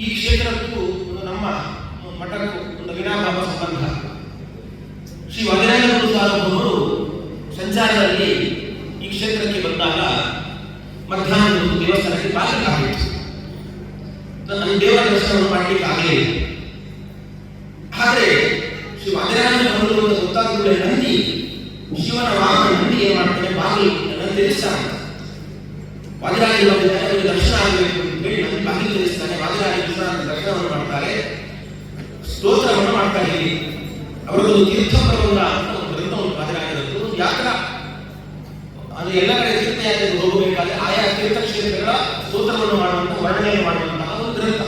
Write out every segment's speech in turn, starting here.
ಈ ಕ್ಷೇತ್ರಕ್ಕೂ ಒಂದು ನಮ್ಮ ಮಠಕ್ಕೂ ಒಂದು ವಿನಾಭಾವ ಸಂಬಂಧ. ಶ್ರೀ ವಾದಿರಾಜ ಸಾರ್ವಭೌಮರು ಸಂಚಾರದಲ್ಲಿ ಈ ಕ್ಷೇತ್ರಕ್ಕೆ ಬಂದಾಗ ಮಧ್ಯಾಹ್ನ ದೇವಸ್ಥಾನಕ್ಕೆ ಬಾಗಿಲಾಗಿತ್ತು ನನ್ನ ದೇವರ ದರ್ಶನವನ್ನು ಮಾಡಲಿಕ್ಕೆ ಆಗಲಿಲ್ಲ ಆದರೆ ಶ್ರೀ ವಾದಿರಾಜ ಬಂದರು ಅಂತ ಗೊತ್ತಾದ ಕೂಡಲೇ ನಂದಿ ಶಿವನ ವಾಹನ ನಂದಿ ಏನ್ ಮಾಡ್ತಾನೆ? ಬಾಗಿಲು ನನ್ನ ತಿಳಿಸ್ತಾನೆ ವಾದಿರಾಜ ತೀರ್ಥಕ್ಷೇತ್ರಗಳ ಸ್ತೋತ್ರವನ್ನು ಮಾಡುವಂತಹ ವರ್ಣನೆಯನ್ನು ಮಾಡುವಂತಹ ಒಂದು ಗ್ರಂಥ.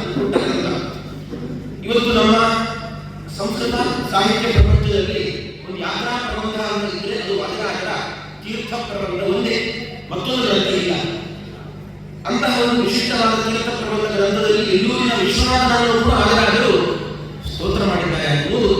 ಇವತ್ತು ನಮ್ಮ ಸಂಸ್ಕೃತ ಸಾಹಿತ್ಯ ಪ್ರಪಂಚದಲ್ಲಿ ಒಂದು ಯಾತ್ರಾ ಪ್ರಬಂಧ ಅಂತ ಇದ್ರೆ ಅದು ವಾದಿರಾಜರ ತೀರ್ಥ ಪ್ರಬಂಧ ಒಂದೇ, ಮತ್ತೊಂದು ಗ್ರಂಥ ಇಲ್ಲ. ಅಂತಹ ಒಂದು ವಿಶಿಷ್ಟವಾದ ತೀರ್ಥ ಪ್ರಬಂಧ ಗ್ರಂಥದಲ್ಲಿ ಎಲ್ಲೂರಿನ ವಿಶ್ವನಾಥನನ್ನು ಕೂಡ ವಾದಿರಾಜರು ಸ್ತೋತ್ರ ಮಾಡಿದ್ದಾರೆ ಅನ್ನುವುದು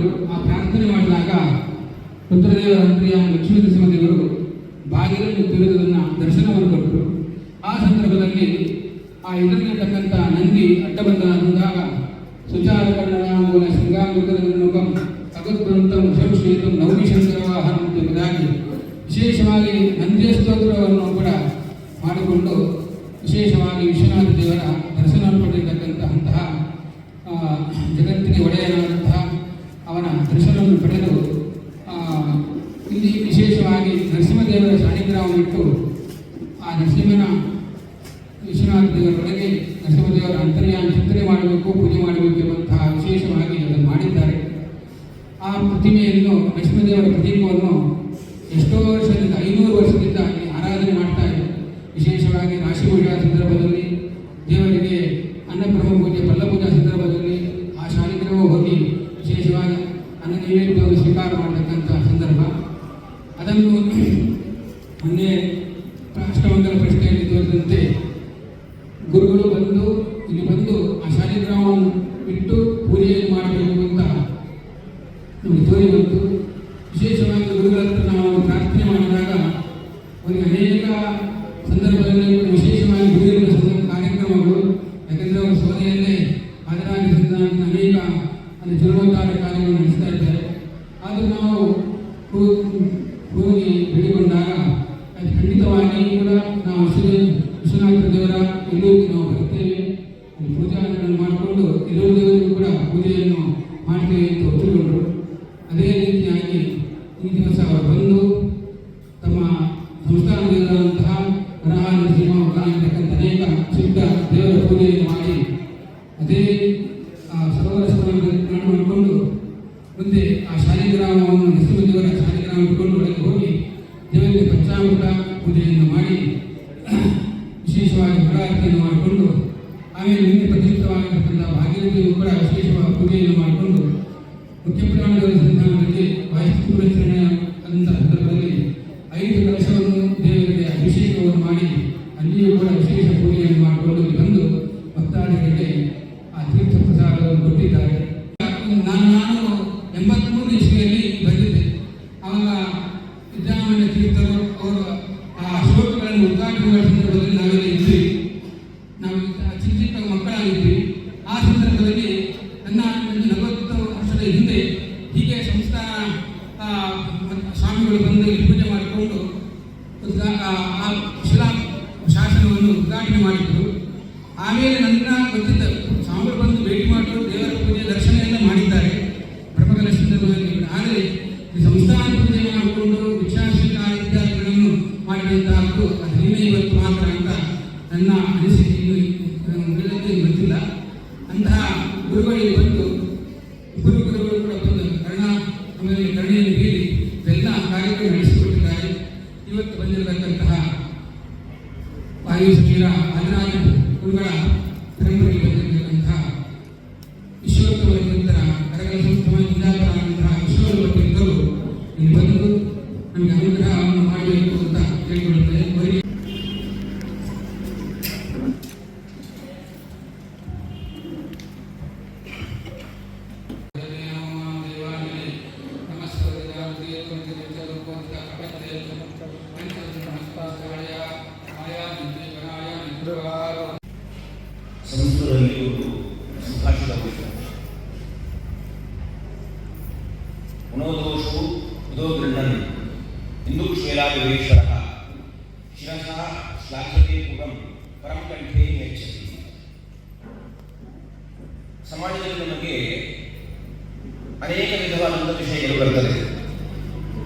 ಮಾಡಿದರು ಆ ಪ್ರಾರ್ಥನೆ ಮಾಡಿದಾಗ ರುದ್ರದೇವರ ಅಂತ್ರಿಯ ಲಕ್ಷ್ಮೀ ನರಸಿಂಹದೇವರು ಬಾಗಿಲನ್ನು ತಿರುವುದನ್ನು ದರ್ಶನವನ್ನು ಕೊಟ್ಟರು. ಆ ಸಂದರ್ಭದಲ್ಲಿ ಆ ಇದರಲ್ಲಿರ್ತಕ್ಕಂಥ ನಂದಿ ಅಡ್ಡ ಬಂದಾಗ ಸುಚಾರ ಕನ್ನಡಾಂಗುಲ ಶೃಂಗಾಂಗುಕರನ್ನುಗಂ ಅಗದ್ವಂತಂ ಶಂಶ್ರೀತಂ ನೌಮಿ ಶಂಕರವಾಹನ ಎಂಬುದಾಗಿ ವಿಶೇಷವಾಗಿ ನಂದಿಯ ಸ್ತೋತ್ರವನ್ನು ಕೂಡ ಮಾಡಿಕೊಂಡು ವಿಶೇಷವಾಗಿ ವಿಶ್ವನಾಥ ದೇವರ ದರ್ಶನವನ್ನು ಪಡೆದಿರ್ತಕ್ಕಂತಹ ಆ, ಜಗತ್ತಿಗೆ ಒಡೆಯನಾದಂತಹ ಅವನ ದರ್ಶನವನ್ನು ಪಡೆದು ಆ, ಇಲ್ಲಿ ವಿಶೇಷವಾಗಿ ನರಸಿಂಹದೇವರ ಸಾನ್ನಿಧ್ಯವನ್ನು ಆ ನರಸಿಂಹನ ವಿಶ್ವನಾಥ ದೇವರೊಳಗೆ ನರಸಿಂಹದೇವರ ಅಂತರ್ಯಾಮ ಚಿಂತನೆ ಮಾಡಬೇಕು ಪೂಜೆ ಮಾಡಬೇಕು ಎಂಬಂತಹ ವಿಶೇಷವಾಗಿ ಅದನ್ನು ಮಾಡಿದ್ದಾರೆ ಆ ಪ್ರತಿಮೆಯನ್ನು ಲಕ್ಷ್ಮೀದೇವರ ಪ್ರತಿಮೆಯನ್ನು ಎಷ್ಟೋ ವರ್ಷದಿಂದ ಐನೂರು ವರ್ಷದಿಂದ ಆರಾಧನೆ ಮಾಡ್ತಾ ಇದೆ. ವಿಶೇಷವಾಗಿ ರಾಶಿ ಸಂದರ್ಭದಲ್ಲಿ ದೇವರಿಗೆ ಅನ್ನಬ್ರಹ್ಮ ಪೂಜೆ ಪಲ್ಲ ಪೂಜಾ ಸಂದರ್ಭದಲ್ಲಿ ಆ ಶಾಲಿಗ್ರಹ ಹೋಗಿ ವಿಶೇಷವಾಗಿ ಅನ್ನ ನೈವೇದ್ಯವನ್ನು ಸ್ವೀಕಾರ ಮಾಡತಕ್ಕಂಥ ಸಂದರ್ಭ ಅದನ್ನು ಮೊನ್ನೆ ಅಷ್ಟಮಂಗಲ ಪ್ರಶ್ನೆಯಲ್ಲಿ ತೋರಿದಂತೆ ಗುರುಗಳು ಬಂದು ಇಲ್ಲಿ ಬಂದು ಆ ಶಾಲಿಗ್ರಾಮವನ್ನು ಬಿಟ್ಟು ಪೂಜೆಯನ್ನು ಮಾಡಬೇಕು ಅಂತ ನಮಗೆ ತೋರಿ ಬಂತು ವಿಶೇಷವಾಗಿ ಗುರುಗಳ ಹತ್ರ ನಾವು ಪ್ರಾರ್ಥನೆ ಮಾಡಿದಾಗ ಅವರಿಗೆ ಅನೇಕ ಸಂದರ್ಭದಲ್ಲಿ ವಿಶೇಷವಾಗಿ ಗುರುವಿನ ಸಂದರ್ಭ ಕಾರ್ಯಕ್ರಮಗಳು ಯಾಕಂದರೆ ಅವರ ಸೋದೆಯಲ್ಲೇ ಸಿದ್ಧಾಂತ ಅನೇಕ ಅಲ್ಲಿ ಜೀರ್ಣೋದ್ಧಾರ ಕಾರ್ಯವನ್ನು ನಡೆಸ್ತಾ ಇದ್ದಾರೆ. ಆದರೂ ನಾವು ಹೋಗಿ ಬೇಡಿಕೊಂಡಾಗ ಅದು ಖಂಡಿತವಾಗಿ ಕೂಡ ನಾವು ವಿಶ್ವನಾಥ ದೇವರ ಎಲ್ಲರಿಗೂ ನಾವು ಬರ್ತೇವೆ ಪೂಜಾಗಳನ್ನು ಮಾಡಿಕೊಂಡು ಎಲ್ಲರೂ ದೇವರಿಗೂ ಕೂಡ ಪೂಜೆಯನ್ನು ಮಾಡ್ತೇವೆ ಅಂತ ಒಪ್ಪಿಕೊಂಡರು. ಅದೇ ರೀತಿಯಾಗಿ ಈ ದಿವಸ ಅವರು ಬಂದು ತಮ್ಮ ಸಂಸ್ಥಾನದಲ್ಲಿರುವಂತಹ ವರಹ ನರಸಿಂಹ ಮೊದಲಾಗಿರ್ತಕ್ಕಂಥ ಅನೇಕ ಸಿದ್ಧ ದೇವರ ಪೂಜೆಯನ್ನು ಮಾಡಿ ಅದೇ ಆ ಸರೋವರ ಸ್ಥಳವನ್ನು ಮಾಡಿಕೊಂಡು ಮುಂದೆ ಆ ಶಾಲಿಗ್ರಾಮವನ್ನು ನರಸಿಂಹದೇವರ ಶಾಲಿಗ್ರಾಮ ಇಟ್ಕೊಂಡು ಒಳಗೆ ಹೋಗಿ ದೇವರಿಗೆ ಪಂಚಾಮೃತ ಪೂಜೆಯನ್ನು ಮಾಡಿ ವಿಶೇಷವಾಗಿ ಮಂಗಳಾರತಿಯನ್ನು ಮಾಡಿಕೊಂಡು ಆಮೇಲೆ ನಿನ್ನೆ ಪ್ರತಿಷ್ಠಿತವಾಗಿರ್ತಕ್ಕಂಥ ಭಾಗೀರಥಿಯು ಕೂಡ ವಿಶೇಷವಾಗಿ ಪೂಜೆಯನ್ನು ಮಾಡಿಕೊಂಡು ಮುಖ್ಯ ಪುರಾಣದ ಸಂಧಾನದಲ್ಲಿ ವಾಯುಪುರಚರಣೆ ಅಂತ ಸಂದರ್ಭದಲ್ಲಿ ಐದು ಕಲಶವನ್ನು ದೇವರಿಗೆ ಅಭಿಷೇಕವನ್ನು ಮಾಡಿ ಅಲ್ಲಿಯೂ ಕೂಡ ವಿಶೇಷ ಪೂಜೆಯನ್ನು ಮಾಡಿಕೊಂಡು ಇಲ್ಲಿ ಬಂದು ಭಕ್ತಾದಿಗಳಿಗೆ ಆ ತೀರ್ಥ ಪ್ರಸಾದವನ್ನು ಕೊಟ್ಟಿದ್ದಾರೆ ನಾನು ನಾನು ಎಂಬತ್ಮೂರು ಇಸ್ವಿಯಲ್ಲಿ ಬಂದಿದ್ದೆ ಆವಾಗ ವಿದ್ಯಾಮಾನ್ಯ ತೀರ್ಥರು ಅವರು ಆ ಶ್ಲೋಕಗಳನ್ನು ಉದ್ಘಾಟನೆ ಮಾಡಿದ ಸಂದರ್ಭದಲ್ಲಿ ನಾವೆಲ್ಲ ಇದ್ವಿ ನಾವು ಚಿಕ್ಕ ಚಿಕ್ಕ ಮಕ್ಕಳಾಗಿದ್ವಿ ಆ ಸಂದರ್ಭದಲ್ಲಿ ನನ್ನ ಒಂದು ನಲವತ್ತು ವರ್ಷದ ಹಿಂದೆ ಹೀಗೆ ಸಂಸ್ಥಾನ ಆ, ಸ್ವಾಮಿಗಳು ಬಂದು ಇಲ್ಲಿ ಪೂಜೆ ಮಾಡಿಕೊಂಡು ಉದ್ಘಾ- ಆ ಆ ಶಿಲಾ ಶಾಸನವನ್ನು ಉದ್ಘಾಟನೆ ಮಾಡಿದರು ಆಮೇಲೆ ನನ್ನ ಗೊತ್ತಿದ್ದ ಸ್ವಾಮಿಗಳು ಬಂದು ಭೇಟಿ ಮಾಡಿದ್ರು.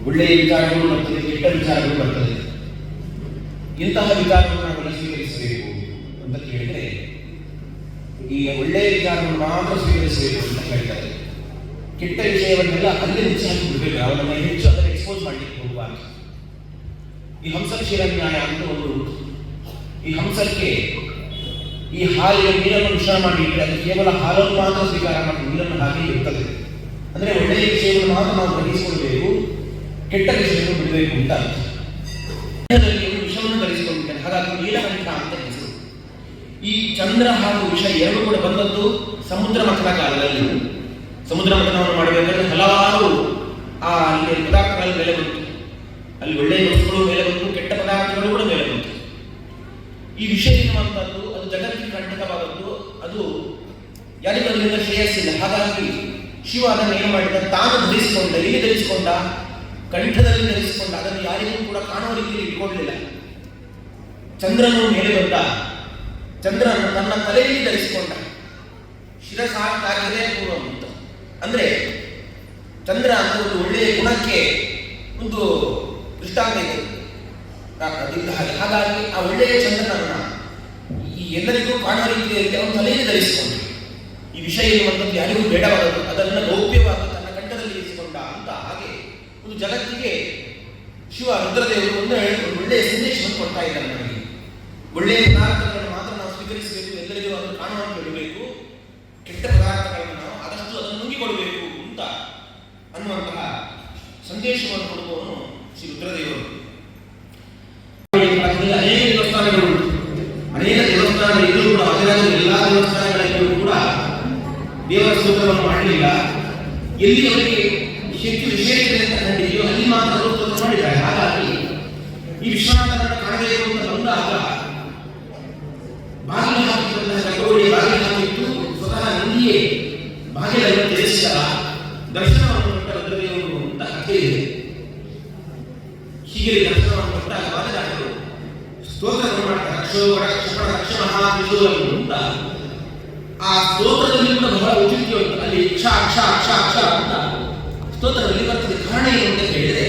ಒಳ್ಳೆಯ ವಿಚಾರಗಳು ಬರ್ತದೆ ಕೆಟ್ಟ ವಿಚಾರಗಳು ಬರ್ತದೆ. ಇಂತಹ ವಿಚಾರಗಳನ್ನು ನಾವು ಸ್ವೀಕರಿಸಬೇಕು ಅಂತ ಕೇಳಿದರೆ, ಈ ಒಳ್ಳೆಯ ವಿಚಾರವನ್ನು ಮಾತ್ರ ಸ್ವೀಕರಿಸಬೇಕು ಅಂತ ಹೇಳ್ತಾರೆ ಕೆಟ್ಟ ವಿಷಯವನ್ನೆಲ್ಲ ಅಲ್ಲಿ ಹೆಚ್ಚಾಗಿ ಬಿಡಬೇಕು. ಅವರನ್ನ ಹೆಚ್ಚು ಅದನ್ನು ಎಕ್ಸ್ಪೋಸ್ ಮಾಡಲಿಕ್ಕೆ ಹೋಗಬಾರ್ದು. ಈ ಹಂಸಕ್ಷೀರ ನ್ಯಾಯ ಅಂತ ಒಂದು ಈ ಹಂಸಕ್ಕೆ ಈ ಹಾಲಿನ ನೀರನ್ನು ಮಿಶ್ರಣ ಮಾಡಿ ಅದು ಕೇವಲ ಹಾಲನ್ನು ಮಾತ್ರ ಸ್ವೀಕಾರ ಮಾಡಿ ನೀರನ್ನು ಹಾಗೆ ಇರ್ತದೆ. ಅಂದ್ರೆ ಒಳ್ಳೆಯ ವಿಷಯವನ್ನು ಮಾತ್ರ ನಾವು ಗ್ರಹಿಸಿಕೊಳ್ಬೇಕು. ಕೆಟ್ಟ ವಿಷಯವನ್ನು ಬಿಡಬೇಕು ಅಂತ ವಿಷವನ್ನು ಧರಿಸಿಕೊಂಡಿದ್ದಾನೆ ಹಾಗಾಗಿ ನೀಲಕಂಠ ಅಂತ ಹೆಸರು. ಈ ಚಂದ್ರ ಹಾಗೂ ವಿಷ ಎರಡು ಕೂಡ ಬಂದದ್ದು ಸಮುದ್ರ ಮಥನ ಕಾಲದಲ್ಲಿ. ಸಮುದ್ರ ಮಥನವನ್ನು ಮಾಡಬೇಕಾದ್ರೆ ಹಲವಾರು ಆ ಅಲ್ಲಿ ಪದಾರ್ಥಗಳ ಮೇಲೆ ಬಂತು. ಅಲ್ಲಿ ಒಳ್ಳೆಯ ವಸ್ತುಗಳು ಮೇಲೆ ಬಂತು, ಕೆಟ್ಟ ಪದಾರ್ಥಗಳು ಕೂಡ ಮೇಲೆ ಬಂತು. ಈ ವಿಷಯ ಅದು ಜಗತ್ತಿಗೆ ಕಂಟಕವಾದದ್ದು, ಅದು ಯಾರಿಗೂ ಅದರಿಂದ ಶ್ರೇಯಸ್ಸಿಲ್ಲ. ಹಾಗಾಗಿ ಶಿವ ಅದನ್ನು ಏನು ಮಾಡಿದ? ತಾನು ಧರಿಸಿಕೊಂಡ, ಎಲ್ಲಿ ಧರಿಸಿಕೊಂಡ? ಕಂಠದಲ್ಲಿ ಧರಿಸಿಕೊಂಡ ಅದನ್ನು ಯಾರಿಗೂ ಕೂಡ ಕಾಣುವ ರೀತಿಯಲ್ಲಿ ಚಂದ್ರನು ಮೇಲೆ ಬಂದ. ಚಂದ್ರನು ತನ್ನ ತಲೆಯಲ್ಲಿ ಧರಿಸಿಕೊಂಡ. ಶಿರಸಾಕಾಗಿದೆ ಪೂರ್ವ ಅಂತ ಅಂದ್ರೆ, ಚಂದ್ರ ಅಂದ್ರೆ ಒಂದು ಒಳ್ಳೆಯ ಗುಣಕ್ಕೆ ಒಂದು ದೃಷ್ಟಾಂತ ಇದೆ. ಹಾಗಾಗಿ ಆ ಒಳ್ಳೆಯ ಚಂದ್ರನನ್ನ ಈ ಎಲ್ಲರಿಗೂ ಕಾಣುವ ರೀತಿಯಲ್ಲಿ ಅವನು ತಲೆಯಲ್ಲಿ ಧರಿಸಿಕೊಂಡ ಈ ವಿಷಯ ಇರುವಂಥದ್ದು ಯಾರಿಗೂ ಬೇಡವಾದದ್ದು, ಅದನ್ನು ಗೌಪ್ಯವಾಗಿ ತನ್ನ ಕಂಠದಲ್ಲಿ ಇರಿಸಿಕೊಂಡ ಅಂತ ಹಾಗೆ ಒಂದು ಜಗತ್ತಿಗೆ ಶಿವ ರುದ್ರದೇವರು ಒಂದು ಒಳ್ಳೆಯ ಸಂದೇಶವನ್ನು ಕೊಡ್ತಾ ಇದ್ದಾರೆ ನಮಗೆ. ಒಳ್ಳೆಯ ಪದಾರ್ಥಗಳನ್ನು ಮಾತ್ರ ನಾವು ಸ್ವೀಕರಿಸಬೇಕು, ಎಲ್ಲರಿಗೂ ಅದನ್ನು ಕಾಣುವಂತೆ ಬಿಡಬೇಕು ಕೆಟ್ಟ ಪದಾರ್ಥಗಳನ್ನು ನಾವು ಆದಷ್ಟು ಅದನ್ನು ನುಂಗಿಕೊಡಬೇಕು ಅಂತ ಅನ್ನುವಂತಹ ಸಂದೇಶವನ್ನು ಕೊಡುವವನು ಶ್ರೀ ರುದ್ರದೇವರು ಅನೇಕ ದೇವಸ್ಥಾನಗಳು ಉಂಟು. ಅನೇಕ ದೇವಸ್ಥಾನಗಳು ಇದ್ರೂ ಕೂಡ ಅದರಲ್ಲಿ ಎಲ್ಲಾ ದೇವಸ್ಥಾನಗಳಲ್ಲೂ ಕೂಡ ದೇವರ ಸ್ತೋತ್ರವನ್ನು ಮಾಡಲಿಲ್ಲ ಎಲ್ಲಿ ಅವರಿಗೆ ಹೆಚ್ಚು ವಿಶೇಷತೆ ಅಂತ ಕಂಡಿದೆಯೋ ಅಲ್ಲಿ ಮಾತ್ರ ಅವರು ಸ್ತೋತ್ರ ಮಾಡಿದ್ದಾರೆ ಹಾಗಾಗಿ ಈ ವಿಶ್ವನಾಥನನ್ನು ಕಾಣಬೇಕು ಅಂತ ಬಂದಾಗ ಬಾಗಿಲು ಹಾಕಿದಂತಹ ರಂಗೋಲಿ ಬಾಗಿಲು ಹಾಕಿತ್ತು ಸ್ವತಃ ನಂದಿಯೇ ಬಾಗಿಲನ್ನು ತೆರೆಸಿದ ದರ್ಶನವನ್ನು ಕೊಟ್ಟ ರುದ್ರದೇವರು ಅಂತ ಕಥೆ ಇದೆ ಹೀಗೆ ದರ್ಶನವನ್ನು ಕೊಟ್ಟಾಗ ಬಾಗಿಲಾಗಲು ಸ್ತೋತ್ರವನ್ನು ಮಾಡ್ತಾರೆ ಅಕ್ಷೋ ಕ್ಷಪಣ ಅಕ್ಷ ಮಹಾತ್ರಿಶೂಲವನ್ನು ಅಂತ ಆ ಸ್ತೋತ್ರದಲ್ಲಿ ಕೂಡ ಬಹಳ ಔಚಿತ್ಯ ಉಂಟು ಅಲ್ಲಿ ಕ್ಷ ಕ್ಷ ಕ್ಷ ಕ್ಷ ಅಂತ ಸ್ತೋತ್ರದಲ್ಲಿ ಬರ್ತದೆ ಕಾರಣ ಏನು ಅಂತ ಹೇಳಿದರೆ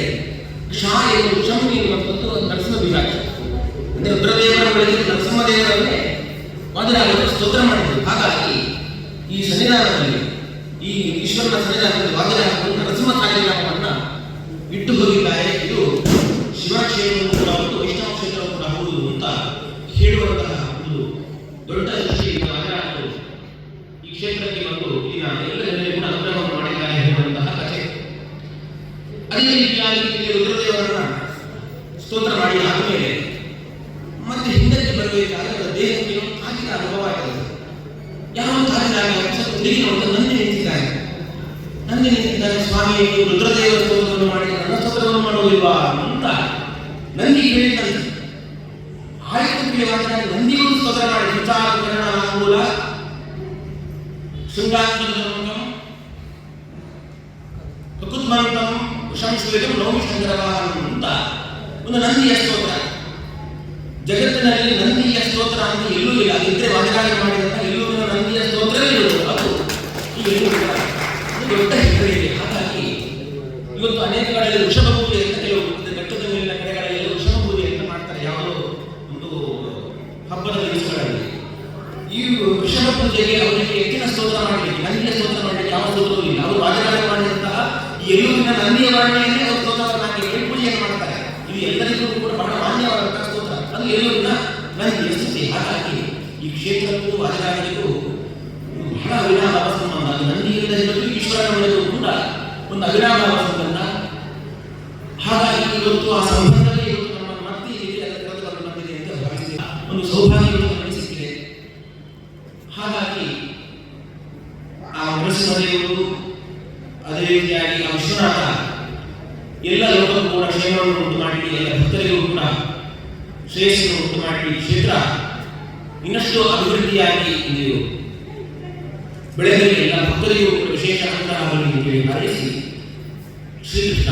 ಕ್ಷ ಎನ್ನುವುದು ಕ್ಷಮ್ ಎನ್ನುವಂಥದ್ದು ನರಸಿಂಹ ಬೀಜಾಕ್ಷ ಅಂದ್ರೆ ರುದ್ರದೇವರ ಬಳಿಗೆ ನರಸಿಂಹದೇವರನ್ನೇ ವಾದಿರಾಜರು ಸ್ತೋತ್ರ ಮಾಡಿದರು ಹಾಗಾಗಿ ಈ ಸನ್ನಿಧಾನದಲ್ಲಿ ಈ ಈಶ್ವರನ ಸನ್ನಿಧಾನದಲ್ಲಿ ವಾದಿರಾಜರು ನರಸಿಂಹ ಕಾರ್ಯಕ್ರಮವನ್ನ ಇಟ್ಟು ಹೋಗಿದ್ದಾರೆ ಇದು ಶಿವ ಕ್ಷೇತ್ರವೂ ಕೂಡ ಹೌದು ವೈಷ್ಣವ ಕ್ಷೇತ್ರವೂ ಕೂಡ ಹೌದು ಅಂತ ಹೇಳುವಂತಹ ಒಂದು ದೊಡ್ಡ ಈ ಕ್ಷೇತ್ರಕ್ಕೆ ಬಂದು ಇಲ್ಲಿನ ಎಲ್ಲ ಜನರಿಗೂ ಕೂಡ ಅನುಗ್ರಹವನ್ನು ಮಾಡಿದ್ದಾರೆ ಹೇಳುವಂತಹ ಕಥೆ ಅದೇ ರೀತಿಯಾಗಿ ಇಲ್ಲಿ ರುದ್ರದೇವರನ್ನ ಸ್ತೋತ್ರ ಮಾಡಿ ಆದಮೇಲೆ ಮತ್ತೆ ಹಿಂದಕ್ಕೆ ಬರಬೇಕಾದ್ರೆ ಅವರ ದೇಹಕ್ಕೆ ಏನೋ ತಾಗಿದ ಅನುಭವ ಆಗಿದೆ ಯಾವ ತಾಗಿದಾಗ ಸ್ವಲ್ಪ ತಿರುಗಿ ನೋಡಿದ ನಂದಿ ನಿಂತಿದ್ದಾನೆ ನಂದಿ ನಿಂತಿದ್ದಾನೆ ಸ್ವಾಮಿ ನೀವು ರುದ್ರದೇವರ ಸ್ತೋತ್ರವನ್ನು ಮಾಡಿ ನನ್ನ ಸ್ತೋತ್ರವನ್ನು ಮಾಡುವುದಿಲ್ವಾ ಅಂತ ನಂದಿ ಹೇಳಿದಂತೆ ಆಯ್ತು ತಿಳಿವಾದ ನಂದಿಗೂ ಸ್ತೋತ್ರ ಮಾಡಿ ವಿಚಾರಕರಣ ಮೂಲ ಶೃಂಗಾಂತರಂ ಪ್ರಕೃತ್ಮಂತಂ ಶಂಶ್ವೇತಂ ನೌಮಿ ಶಂಕರವಾಹನಂ ಅಂತ ಒಂದು ನಂದಿಯ ಸ್ತೋತ್ರ ಜಗತ್ತಿನಲ್ಲಿ ನಂದಿಯ ಸ್ತೋತ್ರ ಅಂತ ಎಲ್ಲೂ ಇಲ್ಲ ಇದ್ರೆ ಮಾಡಿದಂತ ಎಲ್ಲೂ ಇಲ್ಲ ನಂದಿಯ ಸ್ತೋತ್ರವೇ ಇರುವುದು ಅದು ಈ ಎಲ್ಲೂ ಇಲ್ಲ ಅದು ದೊಡ್ಡ ಹೆಸರಿದೆ ಹಾಗಾಗಿ ಇವತ್ತು ಅನೇಕ ಕಡೆಯಲ್ಲಿ ವೃಷಭ ಪೂಜೆ ಅಂತ ಕೆಲವು ಇದು ಬೆಟ್ಟದ ಮೇಲಿನ ಕಡೆಗಳಲ್ಲಿ ವೃಷಭ ಪೂಜೆ ಅಂತ ಮಾಡ್ತಾರೆ ಯಾವುದೋ ಒಂದು ಹಬ್ಬದ ದಿವಸಗಳಲ್ಲಿ ಈ ವೃಷಭ ಪೂಜೆಗೆ ಅವರಿಗೆ ಎತ್ತಿನ ಸ್ತೋತ್ರ ಮಾಡಲಿಕ್ಕೆ ನಂದಿಯ ಸ್ತೋತ್ರ ಮಾಡಲಿಕ್ಕೆ ಯಾವ ಸ್ತೋತ್ರವೂ ಇಲ್ಲ ಅವರು ರಾಜರಾಜ ಮಾಡಿದಂತಹ ಈ ಎಲ್ಲೂರಿನ ನಂದಿಯ ವರ್ಣೆಯನ್ನೇ ಅವರು ಸ್ತೋತ್ರವನ್ನು ಹಾಕಿ ಹೇಳಿ ಪೂಜೆಯನ್ನು ಮಾಡ್ತಾರೆ ಇದು ಎಲ್ಲರಿಗೂ ಕೂಡ ಬಹಳ ಮಾನ್ಯವಾದಂತಹ ಸ್ತೋತ್ರ ಅದು ಎಲ್ಲೂರಿನ ನಂದಿಯ ಸ್ತುತಿ ಹಾಗಾಗಿ ಈ ಕ್ಷೇತ್ರಕ್ಕೂ ರಾಜರಾಜರಿಗೂ ಬಹಳ ಅವಿನಾಭಾವ ಸಂಬಂಧ ಅದು ನಂದಿಯಿಂದ ಹಿಡಿದು ಈಶ್ವರನವರೆಗೂ ಕೂಡ ಒಂದು ಅವಿನಾಭಾವ ಸಂಬಂಧ ಹಾಗಾಗಿ ಇವತ್ತು ಆ ನಮ್ಮ ಮತ್ತೆ ಇಲ್ಲಿ ಅಂತ ಒಂದು ಸೌಭಾಗ್ಯ ಇವತ್ತು ಹಾಗಾಗಿ ಆ ನರಸಿಂಹದೇವರು ಅದೇ ರೀತಿಯಾಗಿ ಆ ವಿಶ್ವನಾಥ ಎಲ್ಲ ಲೋಕಕ್ಕೂ ಕೂಡ ಕ್ಷೇಮವನ್ನು ಉಂಟು ಮಾಡಿ ಎಲ್ಲ ಭಕ್ತರಿಗೂ ಕೂಡ ಶ್ರೇಯಸ್ಸನ್ನು ಉಂಟು ಮಾಡಿ ಕ್ಷೇತ್ರ ಇನ್ನಷ್ಟು ಅಭಿವೃದ್ಧಿಯಾಗಿ ಇದೆಯೋ ಬೆಳೆದಲ್ಲಿ ಎಲ್ಲ ಭಕ್ತರಿಗೂ ವಿಶೇಷ ಅನುಗ್ರಹವನ್ನು ನೀಡಿ ಹಾರೈಸಿ ಶ್ರೀಕೃಷ್ಣ